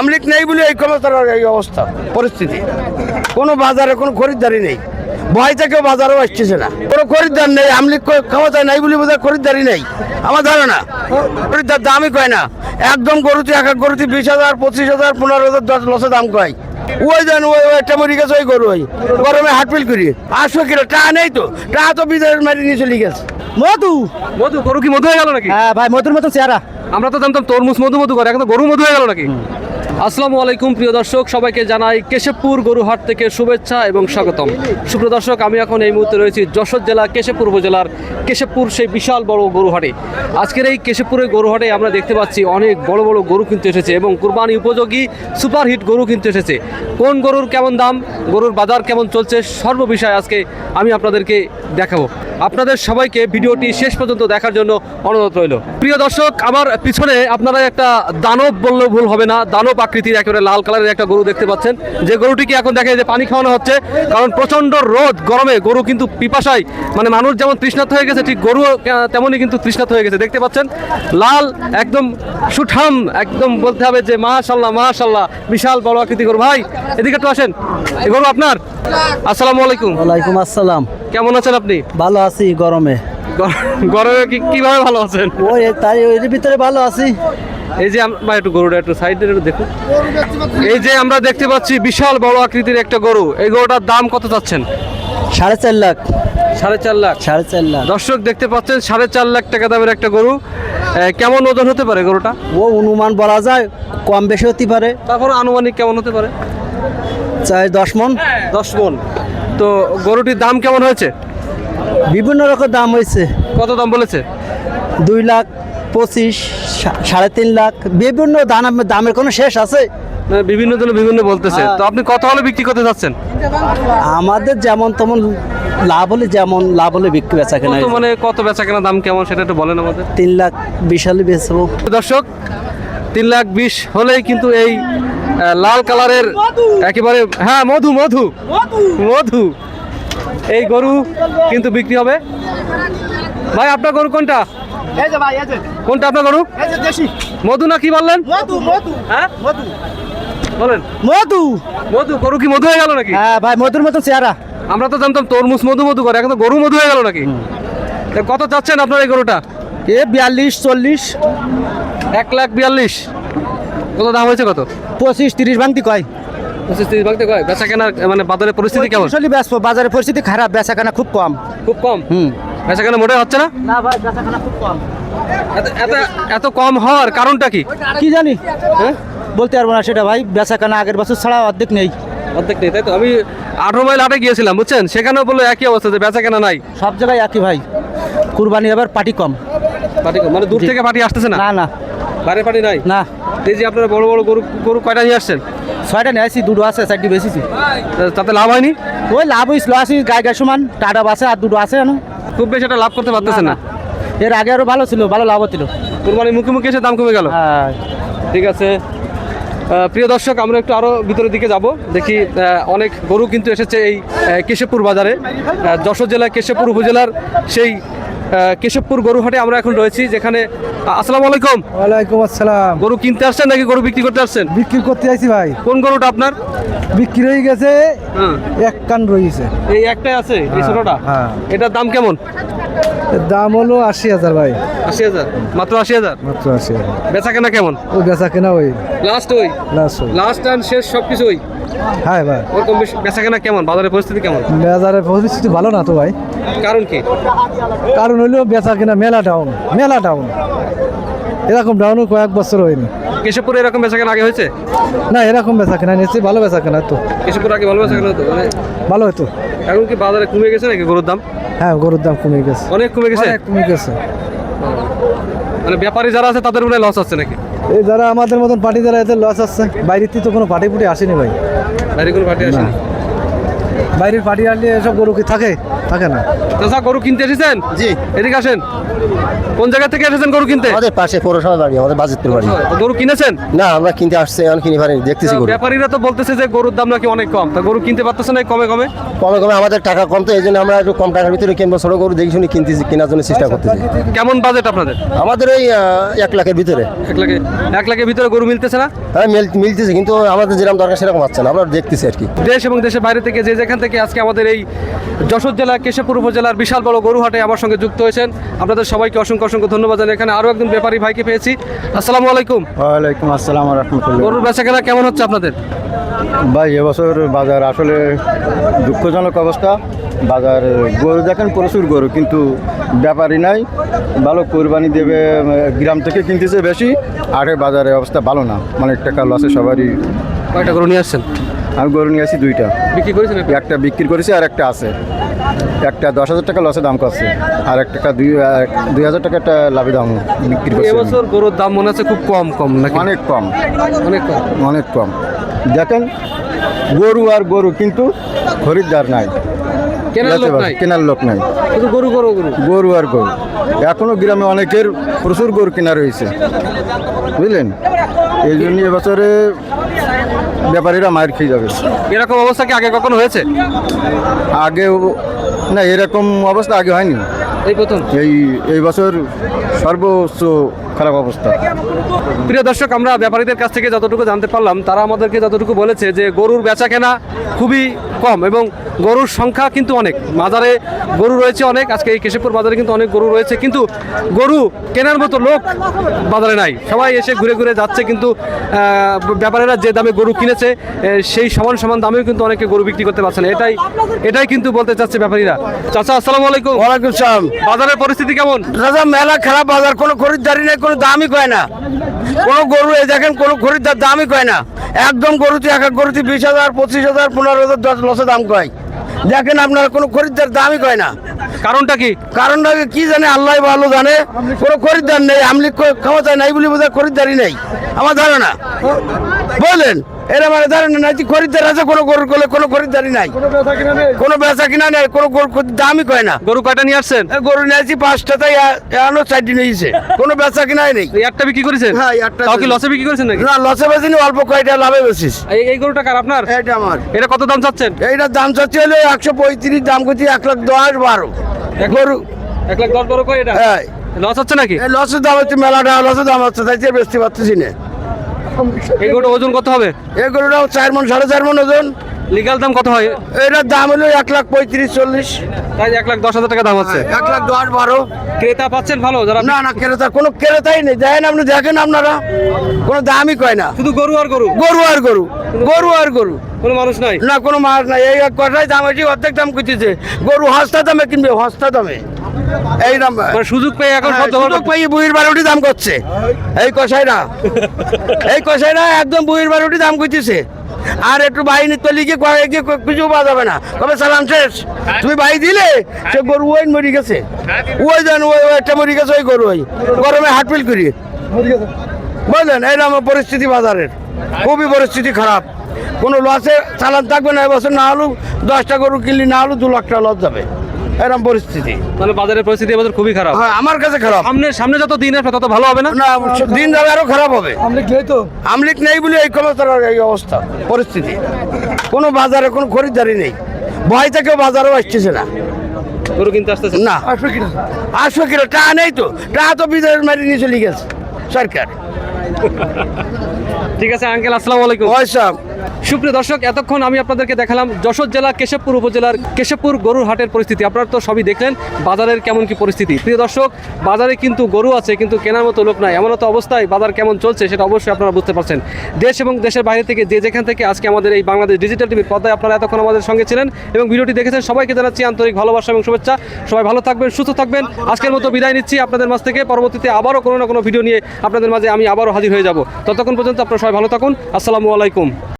আমলিক নেই বলে এই ক্ষমতার এই অবস্থা পরিস্থিতি। কোনো বাজারে কোনো খরিদ্দারি নেই। ভয় থেকেও বাজারও আসতেছে না। কোনো খরিদ্দার নেই আমলিক ক- ক্ষমতা নাই বলে বোধহয় খরিদ্দারি নেই। আমার ধারণা খরিদ্দার দামই কয় না। একদম গরুতে এক এক গরুতে বিশ হাজার পঁচিশ হাজার পনেরো হাজার দশ লসে দাম কয়। ওই দেন ওই ওই একটা মরি গেছে ওই গরু ওই। গরমে হাটপিল করি। আটশো কিলো টা নেই তো। টা তো বিদেশ মারি নিয়ে চলে গেছে। মধু! মধু গরু কি মধু হয়ে গেল নাকি? হ্যাঁ ভাই মধুর মতো চেহারা। আমরা তো জানতাম তরমুজ মধু মধু করে এখন তো গরু মধু হয়ে গেল নাকি? আসসালামু আলাইকুম, প্রিয় দর্শক। সবাইকে জানাই কেশবপুর গরুহাট থেকে শুভেচ্ছা এবং স্বাগতম। সুপ্রিয় দর্শক, আমি এখন এই মুহূর্তে রয়েছি যশোর জেলা, কেশবপুর উপজেলার কেশবপুর, সেই বিশাল বড় গরুহাটে। আজকের এই কেশবপুরের গরুহাটে আমরা দেখতে পাচ্ছি অনেক বড় বড় গরু কিনতে এসেছে এবং কুরবানি উপযোগী সুপারহিট গরু কিনতে এসেছে। কোন গরুর কেমন দাম, গরুর বাজার কেমন চলছে সর্ব বিষয়ে আজকে আমি আপনাদেরকে দেখাবো। আপনাদের সবাইকে ভিডিওটি শেষ পর্যন্ত দেখার জন্য অনুরোধ রইল। প্রিয় দর্শক, আমার পিছনে আপনারা একটা দানব বললেও ভুল হবে না। দানব আকৃতির একেবারে লাল কালারের একটা গরু দেখতে পাচ্ছেন। যে গরুটিকে এখন দেখে যে পানি খাওয়ানো হচ্ছে? কারণ প্রচণ্ড রোদ, গরমে গরু কিন্তু পিপাসায় মানে মানুষ যেমন তৃষ্ণাত হয়ে গেছে, ঠিক গরু তেমনই কিন্তু তৃষ্ণাত হয়ে গেছে। দেখতে পাচ্ছেন? লাল, একদম সুঠাম, একদম বলতে হবে যে মাশাল্লাহ মাশাল্লাহ বিশাল বড় আকৃতি গরু। ভাই, এদিকে একটু আসেন। গরু আপনার? আসসালামু আলাইকুম। ওয়ালাইকুম আসসালাম। কেমন আছেন আপনি? ভালো আছি গরমে। গর- গরমে কি কীভাবে ভালো আছেন? ওই তাই এর ভিতরে ভালো আছি। এই যে আম- ভাই একটু গরুটা একটু সাইডে একটু দেখুন। এই যে আমরা দেখতে পাচ্ছি বিশাল বড় আকৃতির একটা গরু। এই গরুটার দাম কত চাচ্ছেন? সাড়ে চার লাখ। সাড়ে চার লাখ। সাড়ে চার লাখ। দর্শক দেখতে পাচ্ছেন সাড়ে চার লাখ টাকা দামের একটা গরু। কেমন ওজন হতে পারে গরুটা? ও অনুমান বলা যায় কম বেশি হতে পারে। তারপর আনুমানিক কেমন হতে পারে? চাই দশ মন। দশ মন। তো গরুটির দাম কেমন হয়েছে? বিভিন্ন রকম দাম হয়েছে। কত দাম বলেছে? দুই লাখ পঁচিশ সাড়ে তিন লাখ। বিভিন্ন দাম দামের কোনো শেষ আছে? বিভিন্ন জন বিভিন্ন বলতেছে। তো আপনি কত হলে বিক্রি করতে চাচ্ছেন আমাদের যেমন তেমন লাভ হলে যেমন লাভ হলে বিক্রি বেচা কেনা কত মানে কত বেচা কেনা দাম কেমন সেটা একটু বলেন আমাদের। তিন লাখ বিশ হলে বেচবো। দর্শক তিন লাখ বিশ হলেই কিন্তু এই লাল কালারের একেবারে হ্যাঁ মধু মধু। মধু। এই গরু কিন্তু বিক্রি হবে। ভাই আপনার গরু কোনটা? কোনটা আপনার গরু? মধু না কি বললেন? হ্যাঁ? বলেন। মধু। মধু গরু কি মধু হয়ে গেল নাকি? হ্যাঁ ভাই মধুর মতো চেহারা। আমরা তো জানতাম তরমুজ মধু মধু করে এখন তো গরু মধু হয়ে গেল নাকি? কত চাচ্ছেন আপনার এই গরুটা? এ বিয়াল্লিশ চল্লিশ। এক লাখ বিয়াল্লিশ। কত দাম হয়েছে কত? পঁচিশ তিরিশ ভাঙতি কয়। পঁচিশ তিরিশ কয়? বেচা কেনার মানে বাজারের পরিস্থিতি কেমন? আসলে ব্যস্ত বাজারের পরিস্থিতি খারাপ বেচা কেনা খুব কম। খুব কম? হুম। বেচা কেনা মোটে হচ্ছে না? না ভাই বেচা কেনা খুব কম। এত এত এত কম হওয়ার কারণটা কি? কি জানি? হ্যাঁ? বলতে পারব না সেটা ভাই বেচা কেনা আগের বছর ছাড়া অর্ধেক নেই। অর্ধেক নেই তাই তো? আমি আঠারো মাইল হাটে গিয়েছিলাম বুঝছেন? সেখানেও বলল একই অবস্থা যে বেচা কেনা নাই। সব জায়গায় একই ভাই। কুরবানি এবার পার্টি কম। পাটি কম। মানে দূর থেকে পাটি আসতেছে না? না না। বাইরে পাটি নাই? না। এই যে আপনারা বড় বড় গরু গরু কয়টা নিয়ে আসছেন? ছয়টা নিয়ে আসি দুটো আছে চারটি বেশিছি তাতে লাভ হয়নি? ওই লাভ হয়েছিল আসি গায়ে গায়ে সমান টাটা আছে আর দুটো আছে না খুব বেশি একটা লাভ করতে পারতেছে না এর আগে আরও ভালো ছিল ভালো লাভ হচ্ছিল। কোরবানি মুখে মুখে এসে দাম কমে গেল? হ্যাঁ। ঠিক আছে। প্রিয় দর্শক আমরা একটু আরও ভিতরের দিকে যাব। দেখি অনেক গরু কিন্তু এসেছে এই কেশবপুর বাজারে। যশোর জেলার কেশবপুর উপজেলার সেই কেশবপুর গরুহাটে আমরা এখন রয়েছি যেখানে আসসালামু আলাইকুম। ওয়ালাইকুম আসসালাম। গরু কিনতে আসছেন নাকি গরু বিক্রি করতে আসছেন? বিক্রি করতে আইছি ভাই। কোন গরুটা আপনার? বিক্রি হয়ে গেছে হ্যাঁ। এক কান রয়েছে এই একটাই আছে এই হ্যাঁ, ছোটটা? হ্যাঁ। এটার দাম কেমন? দাম হলো আশি হাজার ভাই। আশি হাজার। মাত্র আশি হাজার? মাত্র আশি হাজার। বেচা কেনা কেমন? ওই বেচা কেনা ওই। লাস্ট ওই? লাস্ট ওই। লাস্ট অ্যান্ড শেষ সব কিছু ওই? হ্যাঁ ভাই। ওরকম বেচা কেনা কেমন? বাজারের পরিস্থিতি কেমন? বাজারের পরিস্থিতি ভালো না তো ভাই। কারণ কি? কারণ হইল বেচা কেনা মেলা ডাউন মেলা ডাউন এরকম ডাউনও কয়েক বছর হয়নি। কেশবপুরে এরকম বেচা কেনা আগে হয়েছে? না এরকম বেচা কেনা নিয়েছি ভালো বেচা কেনা তো। কেশবপুর আগে ভালো বেচা কেনা হতো মানে ভালো হতো। এখন কি বাজারে কমে গেছে নাকি গরুর দাম? হ্যাঁ গরুর দাম কমে গেছে। অনেক কমে গেছে? অনেক কমে গেছে। মানে ব্যাপারী যারা আছে তাদের মনে লস আছে নাকি? এই যারা আমাদের মতন পার্টি যারা এদের লস আসছে। বাইরের থেকে তো কোনো পার্টি ফুটি আসেনি ভাই। বাইরে কোনো পার্টি আসেনি? বাইরের পার্টি আনলে এসব গরু কি থাকে? থাকে না। চাচা গরু কিনতে এসেছেন? জি। এদিকে আসেন। কোন জায়গা থেকে এসেছেন গরু কিনতে? আমাদের পাশে পৌরসভা বাড়ি আমাদের বাজিতপুর বাড়ি। গরু কিনেছেন? না আমরা কিনতে আসছি এখন কিনে পারিনি দেখতেছি গরু। ব্যাপারীরা তো বলতেছে যে গরুর দাম নাকি অনেক কম। তা গরু কিনতে পারতেছে না কমে কমে? কমে কমে আমাদের টাকা কম তো এই জন্য আমরা একটু কম টাকার ভিতরে কিনবো ছোট গরু দেখে শুনে কিনতেছি কেনার জন্য চেষ্টা করতেছি। কেমন বাজেট আপনাদের? আমাদের ওই এক লাখের ভিতরে। এক লাখে এক লাখের ভিতরে গরু মিলতেছে না? হ্যাঁ মিল- মিলতেছে কিন্তু আমাদের যেরকম দরকার সেরকম হচ্ছে না আমরা দেখতেছি আর কি। দেশ এবং দেশের বাইরে থেকে যে যেখান থেকে আজকে আমাদের এই যশোর জেলা কেশবপুর উপজেলার বিশাল বড় গরুহাটে আমার সঙ্গে যুক্ত হয়েছেন। আপনাদের সবাইকে অসংখ্য অসংখ্য ধন্যবাদ জানাই এখানে আরও একজন ব্যাপারী ভাইকে পেয়েছি। আসসালামু আলাইকুম। ওয়ালাইকুম আসসালাম রহমতুল্লাহ। গরুর বেচা কেনা কেমন হচ্ছে আপনাদের? ভাই এবছর বাজার আসলে দুঃখজনক অবস্থা। বাজার গরু দেখেন প্রচুর গরু কিন্তু ব্যাপারই নাই। ভালো কোরবানি দেবে গ্রাম থেকে কিনতেছে বেশি। আর বাজারের অবস্থা ভালো না অনেক টাকা লসে সবারই কয়টা গরু নিয়ে আসছেন? আমি গরু নিয়ে আসি দুইটা। বিক্রি করেছেন একটা? একটা বিক্রি করেছি আর একটা আছে। একটা দশ হাজার টাকা লসে দাম করছে। আর একটা দুই এক- দুই হাজার টাকা একটা লাভে দাম বিক্রি করছে এবছর গরুর দাম মনে হচ্ছে খুব কম কম নাকি? অনেক কম। অনেক কম। অনেক কম। দেখেন গরু আর গরু কিন্তু খরিদ্দার নাই। কেনার লোক নাই? কেনার লোক নাই। শুধু গরু গরু গরু? গরু আর গরু। এখনও গ্রামে অনেকের প্রচুর গরু কেনা রয়েছে। বুঝলেন? এই জন্য এবছরে ব্যাপারীরা মায়ের খেয়ে যাবে। এরকম অবস্থা কি আগে কখনো হয়েছে? আগে না এরকম অবস্থা আগে হয়নি। এই প্রথম? এই এই বছর সর্বোচ্চ খারাপ অবস্থা। প্রিয় দর্শক আমরা ব্যাপারীদের কাছ থেকে যতটুকু জানতে পারলাম তারা আমাদেরকে যতটুকু বলেছে যে গরুর বেচা কেনা খুবই কম এবং গরুর সংখ্যা কিন্তু অনেক। বাজারে গরু রয়েছে অনেক আজকে এই কেশবপুর বাজারে কিন্তু অনেক গরু রয়েছে কিন্তু গরু কেনার মতো লোক বাজারে নাই। সবাই এসে ঘুরে ঘুরে যাচ্ছে কিন্তু ব্যাপারীরা যে দামে গরু কিনেছে সেই সমান সমান দামেও কিন্তু অনেকে গরু বিক্রি করতে পারছে না। এটাই এটাই কিন্তু বলতে চাচ্ছে ব্যাপারীরা। চাচা আসসালামু আলাইকুম। ওয়ালাইকুম সালাম। বাজারের পরিস্থিতি কেমন? দাদা মেলা খারাপ বাজার কোনো খরিদ্দারি নেই কোনো দামই কয় না। কোনো গরু এই দেখেন কোনো খরিদ্দার দামই কয় না। একদম গরুতে এক এক গরুতে বিশ হাজার পঁচিশ হাজার পনেরো হাজার দশ লসে দাম কয়। দেখেন আপনারা কোনো খরিদ্দার দামই কয় না। কারণটা কি? কারণটা কি জানে? আল্লাহ ভালো জানে। কোনো খরিদ্দার নেই আমলি ক্ষমতা নাই বলে বোধহয় খরিদ্দারি নেই। আমার ধারণা। বলেন এরা মানে ধারণা নাই যে খরিদ্দার আছে কোনো গরুর কোলে কোনো খরিদ্দারি নাই। কোনো বেচা কিনা নেই? কোনো গরুর দামই কয় না। গরু কয়টা নিয়ে আসছেন? গরু নিয়েছি পাঁচটা তাই এখনও চারটি নিয়েছে কোনো বেচা কিনাই নেই। একটা বিক্রি করেছেন? হ্যাঁ, একটা কি লসে বিক্রি করেছেন নাকি? না লসে বেশিনি অল্প কয়টা লাভে বেশিস এই গরুটা কার আপনার? এটা আমার। এটা কত দাম চাচ্ছেন? এইটার দাম চাচ্ছে হলো একশো পঁয়ত্রিশ দাম করছি এক লাখ দশ বারো। গরু এক লাখ দশ বারো কয় এটা? হ্যাঁ। লস হচ্ছে নাকি? লসের দাম হচ্ছে মেলাটা লসের দাম হচ্ছে তাই বেচতে পারতেছি না। এই গরুটা ওজন কত হবে? এই গরুটাও চার মন সাড়ে চার মন ওজন। লিগাল দাম কত হয়? এটার দাম হলো এক লাখ পঁয়ত্রিশ চল্লিশ। তাই এক লাখ দশ হাজার টাকা দাম হচ্ছে। এক লাখ দশ বারো। ক্রেতা পাচ্ছেন ভালো? যারা না না ক্রেতা কোনো ক্রেতাই নেই। দেখেন আপনি দেখেন আপনারা। কোনো দামই কয় না। শুধু গরু আর গরু? গরু আর গরু। গরু আর গরু। কোনো মানুষ নাই? না কোনো মাছ নাই। এই এক কটাই দাম হয়েছে অর্ধেক দাম করতেছে গরু হস্তা দামে কিনবে হস্তা দামে। এই দাম মানে সুযোগ পেয়ে এখন জমা সুযোগ পাই বুড়ির বারোটি দাম করছে। এই কষাইরা এই কষাইরা একদম বুড়ির বারোটি দাম করতেছে। আর একটু বাহিনী তলি গিয়ে কিছু পাওয়া যাবে না। কবে সালাম শেষ। তুমি বাই দিলে সে গরু ওই মরি গেছে। ওই জান ওই একটা মরি গেছে ওই গরু ওই। গরমে হাটপিল করি। বুঝলেন? এইরকম পরিস্থিতি বাজারের। খুবই পরিস্থিতি খারাপ। কোনো লসে চালান থাকবে না এবছর না হলেও দশটা গরু কিনলি না হলেও দু লাখ টাকা লস যাবে। এরকম পরিস্থিতি। মানে বাজারের পরিস্থিতি এবছর খুবই খারাপ। হ্যাঁ আমার কাছে খারাপ। সামনে সামনে যত দিন আসবে তত ভালো হবে না? না দিন যাবে আরও খারাপ হবে। আমরা গেলে তো? আমলিক নেই বলে এই ক্ষমতার এই অবস্থা পরিস্থিতি। কোনো বাজারে কোনো খরিদ্দারি নেই। ভয় থেকেও বাজারও আসতেছে না। গরু কিনতে আসতেছে? না। আসবে কিনা? আসবে কিনা? টাকা নেই তো। টাকা তো বিদেশ মারি নিয়ে চলে গেছে সরকার। ঠিক আছে আঙ্কেল আসসালামু আলাইকুম। পয়সা সুপ্রিয় দর্শক, এতক্ষণ আমি আপনাদেরকে দেখালাম যশোর জেলা কেশবপুর উপজেলার কেশবপুর গরুর হাটের পরিস্থিতি। আপনারা তো সবই দেখলেন, বাজারের কেমন কি পরিস্থিতি। প্রিয় দর্শক, বাজারে কিন্তু গরু আছে, কিন্তু কেনার মতো লোক নাই। এমন তো অবস্থায় বাজার কেমন চলছে, সেটা অবশ্যই আপনারা বুঝতে পারছেন। দেশ এবং দেশের বাইরে থেকে যে যেখান থেকে আজকে আমাদের এই বাংলাদেশ ডিজিটাল টিভির পর্দায় আপনারা এতক্ষণ আমাদের সঙ্গে ছিলেন এবং ভিডিওটি দেখেছেন, সবাইকে জানাচ্ছি আন্তরিক ভালোবাসা এবং শুভেচ্ছা। সবাই ভালো থাকবেন, সুস্থ থাকবেন। আজকের মতো বিদায় নিচ্ছি আপনাদের মাঝ থেকে। পরবর্তীতে আবারও কোনো না কোনো ভিডিও নিয়ে আপনাদের মাঝে আমি আবারও হাজির হয়ে যাব। ততক্ষণ পর্যন্ত আপনারা সবাই ভালো থাকুন। আসসালামু আলাইকুম।